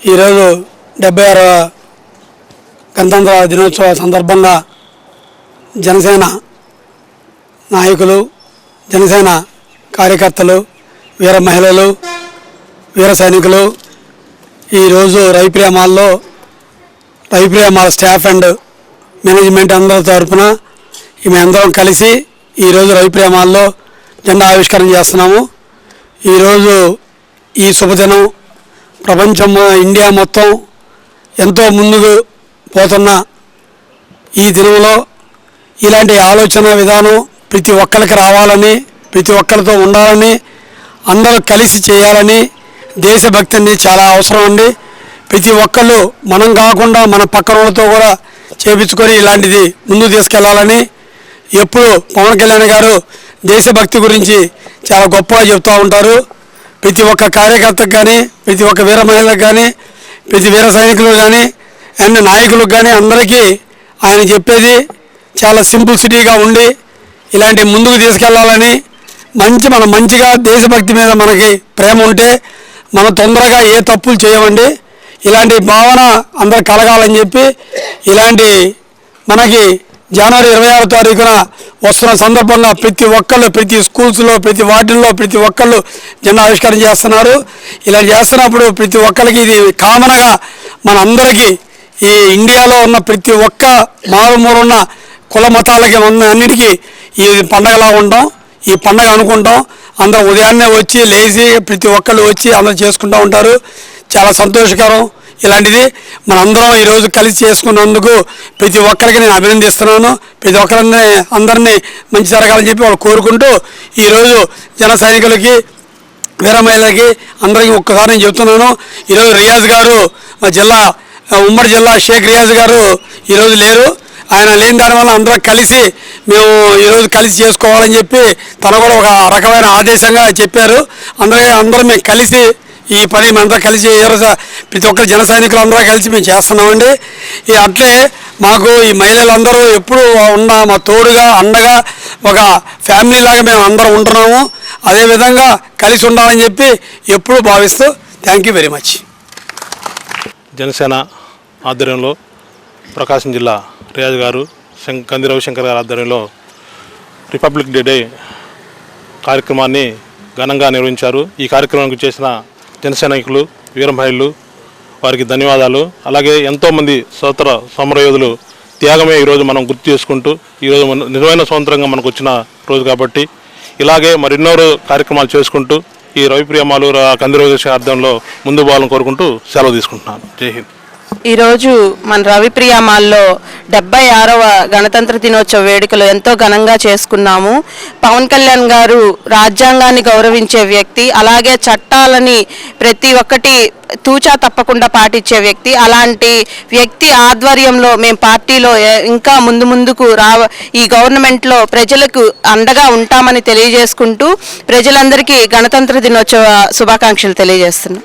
ఈరోజు డెబ్బై ఆరవ గణతంత్ర దినోత్సవ సందర్భంగా జనసేన నాయకులు జనసేన కార్యకర్తలు వీర మహిళలు వీర సైనికులు ఈరోజు రైప్రియ మాల్లో Raipriya mall staff and management అందరి తరఫున మేమందరం కలిసి ఈరోజు రైప్రియ మాల్లో జెండా ఆవిష్కరణ చేస్తున్నాము. ఈరోజు ఈ శుభదినం ప్రపంచం ఇండియా మొత్తం ఎంతో ముందుకు పోతున్న ఈ దినంలో ఇలాంటి ఆలోచన విధానం ప్రతి ఒక్కరికి రావాలని ప్రతి ఒక్కరితో ఉండాలని అందరూ కలిసి చేయాలని దేశభక్తిని చాలా అవసరం అండి. ప్రతి ఒక్కళ్ళు మనం కాకుండా మన పక్కన వాళ్ళతో కూడా చేపించుకొని ఇలాంటిది ముందుకు తీసుకెళ్ళాలని ఎప్పుడు పవన్ కళ్యాణ్ గారు దేశభక్తి గురించి చాలా గొప్పగా చెప్తూ ఉంటారు. ప్రతి ఒక్క కార్యకర్తకు కానీ ప్రతి ఒక్క వీర మహిళలకు కానీ ప్రతి వీర సైనికులకు కానీ అండ్ నాయకులకు కానీ అందరికీ ఆయన చెప్పేది చాలా సింపుల్సిటీగా ఉండి ఇలాంటి ముందుకు తీసుకెళ్ళాలని మంచి మనం మంచిగా దేశభక్తి మీద మనకి ప్రేమ ఉంటే మనం తొందరగా ఏ తప్పులు చేయమండి ఇలాంటి భావన అందరు కలగాలని చెప్పి ఇలాంటి మనకి జనవరి ఇరవై ఆరో తారీఖున వస్తున్న సందర్భంగా ప్రతి ఒక్కళ్ళు ప్రతి స్కూల్స్లో ప్రతి వార్డుల్లో ప్రతి ఒక్కళ్ళు జెండా ఆవిష్కరణ చేస్తున్నారు. ఇలా చేస్తున్నప్పుడు ప్రతి ఒక్కరికి ఇది కామన్గా మన అందరికీ ఈ ఇండియాలో ఉన్న ప్రతి ఒక్క మారుమూరున్న కుల మతాలకి ఉన్న అన్నిటికీ ఈ పండగలా ఉంటాం ఈ పండగ అనుకుంటాం. అందరూ ఉదయాన్నే వచ్చి లేచి ప్రతి ఒక్కళ్ళు వచ్చి అందరూ చేసుకుంటూ ఉంటారు. చాలా సంతోషకరం. ఇలాంటిది మనందరం ఈరోజు కలిసి చేసుకున్నందుకు ప్రతి ఒక్కరికి నేను అభినందిస్తున్నాను. ప్రతి ఒక్కరిని అందరినీ మంచి జరగాలని చెప్పి వాళ్ళు కోరుకుంటూ ఈరోజు జన సైనికులకి వీర మహిళలకి అందరికీ ఒక్కసారి నేను చెప్తున్నాను. ఈరోజు రియాజ్ గారు మా జిల్లా ఉమ్మడి జిల్లా షేక్ రియాజ్ గారు ఈరోజు లేరు. ఆయన లేని దానివల్ల అందరం కలిసి మేము ఈరోజు కలిసి చేసుకోవాలని చెప్పి తన కూడా ఒక రకమైన ఆదేశంగా చెప్పారు. అందరూ అందరం మేము కలిసి ఈ పని మేమందరం కలిసి ప్రతి ఒక్కరు జన సైనికులు అందరూ కలిసి మేము చేస్తున్నామండి. ఈ అట్లే మాకు ఈ మహిళలందరూ ఎప్పుడు ఉన్న మా తోడుగా అండగా ఒక ఫ్యామిలీ లాగా మేము అందరం ఉంటున్నాము. అదేవిధంగా కలిసి ఉండాలని చెప్పి ఎప్పుడూ భావిస్తూ thank you very much. Janasena ఆధ్వర్యంలో ప్రకాశం జిల్లా రియాజ్ గారు శం- కంది రవిశంకర్ గారి ఆధ్వర్యంలో రిపబ్లిక్ డే డే కార్యక్రమాన్ని ఘనంగా నిర్వహించారు. ఈ కార్యక్రమానికి చేసిన జనసైనికులు వీర వారికి ధన్యవాదాలు. అలాగే ఎంతోమంది స్వతంత్ర సమరయోధులు త్యాగమే ఈరోజు మనం గుర్తు చేసుకుంటూ ఈరోజు నిజమైన స్వతంత్రంగా మనకు వచ్చిన రోజు కాబట్టి ఇలాగే మరెన్నో కార్యక్రమాలు చేసుకుంటూ ఈ రవిప్రియమాలు కందిరోజు ఆర్థంలో ముందు పోవాలని కోరుకుంటూ సెలవు తీసుకుంటున్నాను. జై హింద్. ఈరోజు మన రవిప్రియ మాల్లో డెబ్బై ఆరవ గణతంత్ర దినోత్సవ వేడుకలు ఎంతో ఘనంగా చేసుకున్నాము. పవన్ కళ్యాణ్ గారు రాజ్యాంగాన్ని గౌరవించే వ్యక్తి అలాగే చట్టాలని ప్రతి ఒక్కటి తూచా తప్పకుండా పాటించే వ్యక్తి. అలాంటి వ్యక్తి ఆధ్వర్యంలో మేము పార్టీలో ఇంకా ముందు ముందుకు రా ఈ గవర్నమెంట్లో ప్రజలకు అండగా ఉంటామని తెలియజేసుకుంటూ ప్రజలందరికీ గణతంత్ర దినోత్సవ శుభాకాంక్షలు తెలియజేస్తున్నాం.